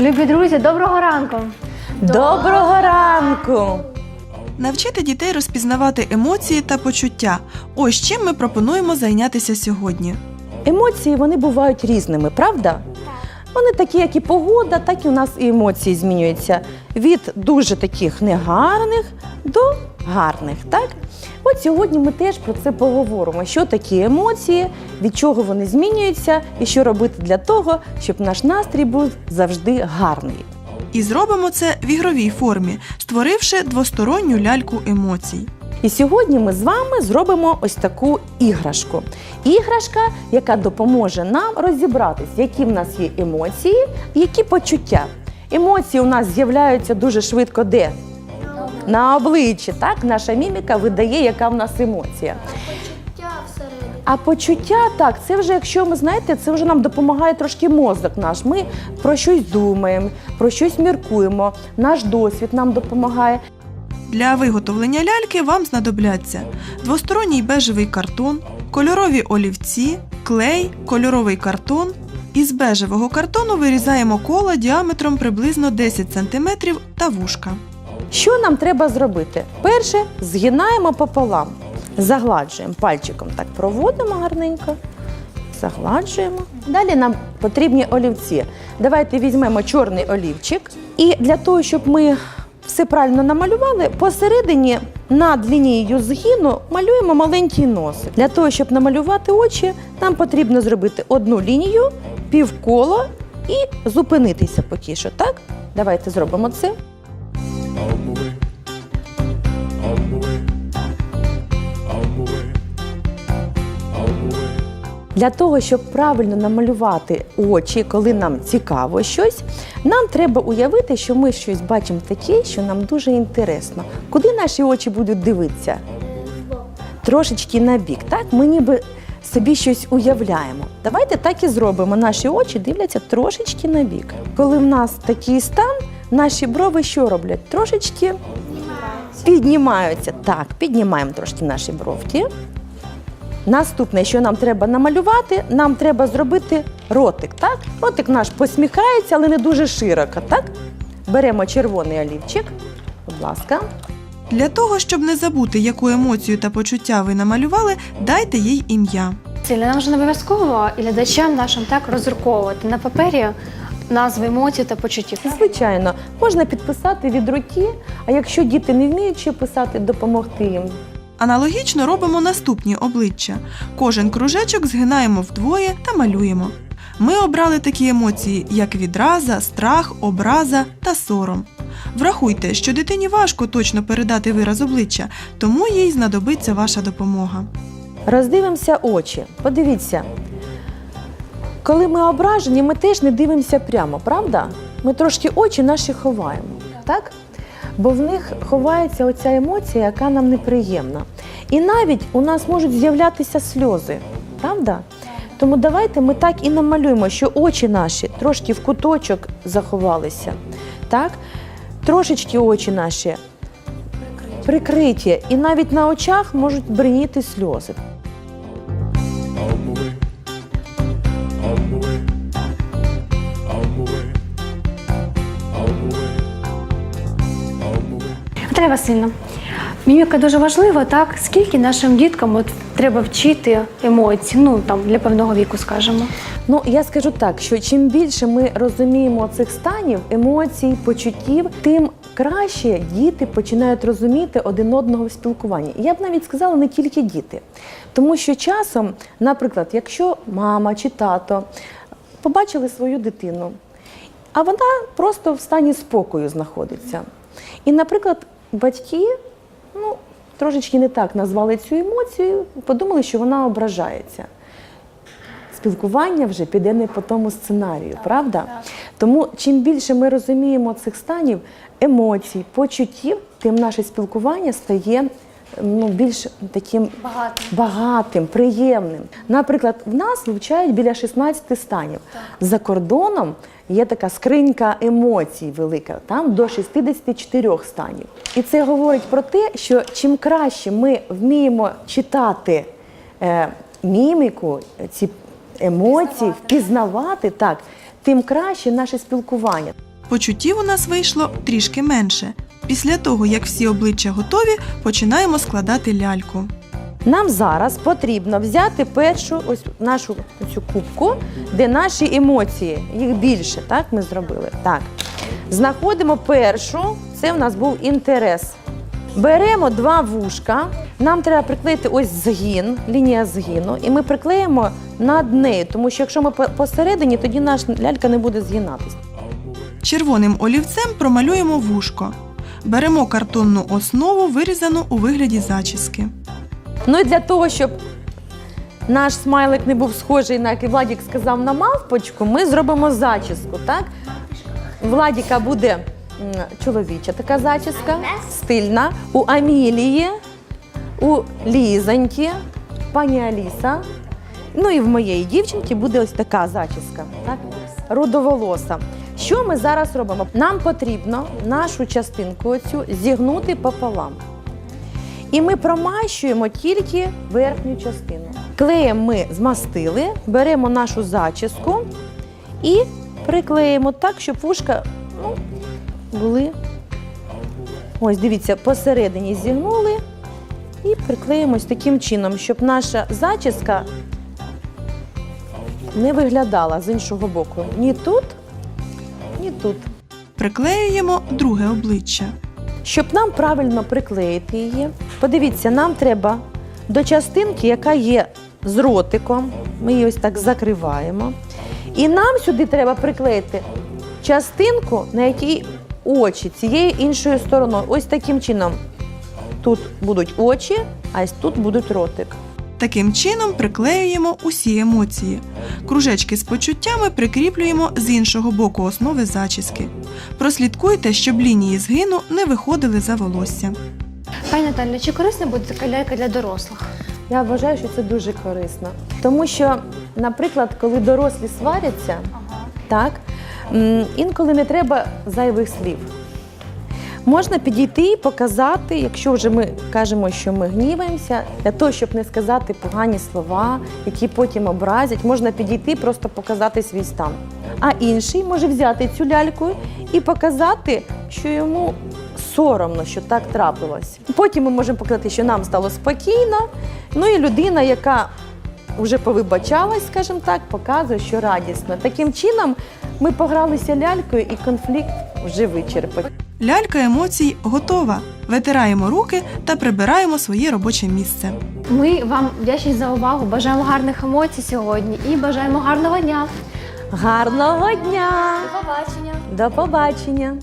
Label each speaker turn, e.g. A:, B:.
A: Любі друзі, доброго ранку!
B: Доброго ранку!
C: Навчити дітей розпізнавати емоції та почуття. Ось чим ми пропонуємо зайнятися сьогодні.
B: Емоції вони бувають різними, правда? Вони такі, як і погода, так і у нас і емоції змінюються від дуже таких негарних до гарних. Так? От сьогодні ми теж про це поговоримо. Що такі емоції, від чого вони змінюються, і що робити для того, щоб наш настрій був завжди гарний.
C: І зробимо це в ігровій формі, створивши двосторонню ляльку емоцій.
B: І сьогодні ми з вами зробимо ось таку іграшку. Іграшка, яка допоможе нам розібратись, які в нас є емоції, які почуття. Емоції у нас з'являються дуже швидко де? На обличчі. Так, наша міміка видає, яка в нас емоція. А почуття, так, це вже, якщо ми знаєте, це вже нам допомагає трошки мозок наш. Ми про щось думаємо, про щось міркуємо. Наш досвід нам допомагає.
C: Для виготовлення ляльки вам знадобляться двосторонній бежевий картон, кольорові олівці, клей, кольоровий картон. Із бежевого картону вирізаємо коло діаметром приблизно 10 см та вушка.
B: Що нам треба зробити? Перше, згинаємо пополам, загладжуємо пальчиком, так проводимо гарненько, загладжуємо. Далі нам потрібні олівці. Давайте візьмемо чорний олівчик. І для того, щоб ми все правильно намалювали, посередині над лінією згину малюємо маленький носик. Для того, щоб намалювати очі, нам потрібно зробити одну лінію, півколо і зупинитися потіше. Так? Давайте зробимо це. Для того, щоб правильно намалювати очі, коли нам цікаво щось, нам треба уявити, що ми щось бачимо таке, що нам дуже інтересно. Куди наші очі будуть дивитися? Трошечки на бік, так? Ми ніби собі щось уявляємо. Давайте так і зробимо. Наші очі дивляться трошечки на бік. Коли в нас такий стан, наші брови що роблять? Трошечки піднімаються. Так, піднімаємо трошки наші бровки. Наступне, що нам треба намалювати, нам треба зробити ротик. Так? Ротик наш посміхається, але не дуже широко. Так? Беремо червоний олівчик. Будь ласка.
C: Для того, щоб не забути, яку емоцію та почуття ви намалювали, дайте їй ім'я.
A: Ціля нам вже не обов'язково і глядачам нашим так розруковувати на папері назви емоцій та почуттів.
B: Звичайно, можна підписати від руки, а якщо діти не вміють ще писати, допомогти їм.
C: Аналогічно робимо наступні обличчя. Кожен кружечок згинаємо вдвоє та малюємо. Ми обрали такі емоції, як відраза, страх, образа та сором. Врахуйте, що дитині важко точно передати вираз обличчя, тому їй знадобиться ваша допомога.
B: Роздивимося очі. Подивіться. Коли ми ображені, ми теж не дивимося прямо, правда? Ми трошки очі наші ховаємо. Так? Бо в них ховається оця емоція, яка нам неприємна. І навіть у нас можуть з'являтися сльози, правда? Тому давайте ми так і намалюємо, що очі наші трошки в куточок заховалися. Так? Трошечки очі наші прикриті, і навіть на очах можуть бриніти сльози.
A: Наталя Васильівна, міміка дуже важлива, так? Скільки нашим діткам от треба вчити емоцій, ну там для певного віку, скажімо.
B: Ну, я скажу так, що чим більше ми розуміємо цих станів, емоцій, почуттів, тим краще діти починають розуміти один одного в спілкуванні. Я б навіть сказала не тільки діти. Тому що часом, наприклад, якщо мама чи тато побачили свою дитину, а вона просто в стані спокою знаходиться. І, наприклад, батьки ну, трошечки не так назвали цю емоцію, подумали, що вона ображається спілкування вже піде не по тому сценарію, правда? Тому чим більше ми розуміємо цих станів, емоцій, почуттів, тим наше спілкування стає ну, більш таким
A: Багато.
B: багатим, приємним. Наприклад, в нас вивчають біля 16 станів. За кордоном є така скринька емоцій велика, там до 64 станів. І це говорить про те, що чим краще ми вміємо читати е, міміку, ці емоції, впізнавати так, тим краще наше спілкування.
C: Почуттів у нас вийшло трішки менше. Після того, як всі обличчя готові, починаємо складати ляльку.
B: Нам зараз потрібно взяти першу ось нашу цю кубку, де наші емоції. Їх більше, так ми зробили. Так. Знаходимо першу, це у нас був інтерес. Беремо два вушка. Нам треба приклеїти ось згін, лінія згину, і ми приклеїмо над нею, тому що якщо ми посередині, тоді наша лялька не буде згинатись.
C: Червоним олівцем промалюємо вушко. Беремо картонну основу, вирізану у вигляді зачіски.
B: Ну і для того, щоб наш смайлик не був схожий на як і Владік сказав на мавпочку, ми зробимо зачіску. Так? Владіка буде чоловіча така зачіска, стильна. У Амілії, у Лізоньки, пані Аліса. Ну і в моєї дівчинки буде ось така зачіска, так? рудоволоса. Що ми зараз робимо? Нам потрібно нашу частинку оцю зігнути пополам. І ми промащуємо тільки верхню частину. Клеєм ми змастили, беремо нашу зачіску і приклеїмо так, щоб вушка ну, були. Ось, дивіться, посередині зігнули і приклеїмо ось таким чином, щоб наша зачіска не виглядала з іншого боку. Ні тут, тут.
C: Приклеюємо друге обличчя.
B: Щоб нам правильно приклеїти її, подивіться, нам треба до частинки, яка є з ротиком. Ми її ось так закриваємо. І нам сюди треба приклеїти частинку, на якій очі цією іншою стороною. Ось таким чином. Тут будуть очі, а тут будуть ротик.
C: Таким чином приклеюємо усі емоції. Кружечки з почуттями прикріплюємо з іншого боку основи зачіски. Прослідкуйте, щоб лінії згину не виходили за волосся.
A: Пані Наталя, чи корисна буде така лялька для дорослих?
B: Я вважаю, що це дуже корисно. Тому що, наприклад, коли дорослі сваряться, так, м, інколи не треба зайвих слів. Можна підійти і показати, якщо вже ми кажемо, що ми гніваємося, для того, щоб не сказати погані слова, які потім образять, можна підійти і просто показати свій стан. А інший може взяти цю ляльку і показати, що йому соромно, що так трапилось. Потім ми можемо показати, що нам стало спокійно. Ну і людина, яка вже повибачалась, скажімо так, показує, що радісно. Таким чином ми погралися лялькою і конфлікт вже вичерпаний.
C: Лялька емоцій готова. Витираємо руки та прибираємо своє робоче місце.
A: Ми вам вдячні за увагу. Бажаємо гарних емоцій сьогодні і бажаємо гарного дня.
B: Гарного дня!
A: До побачення!
B: До побачення!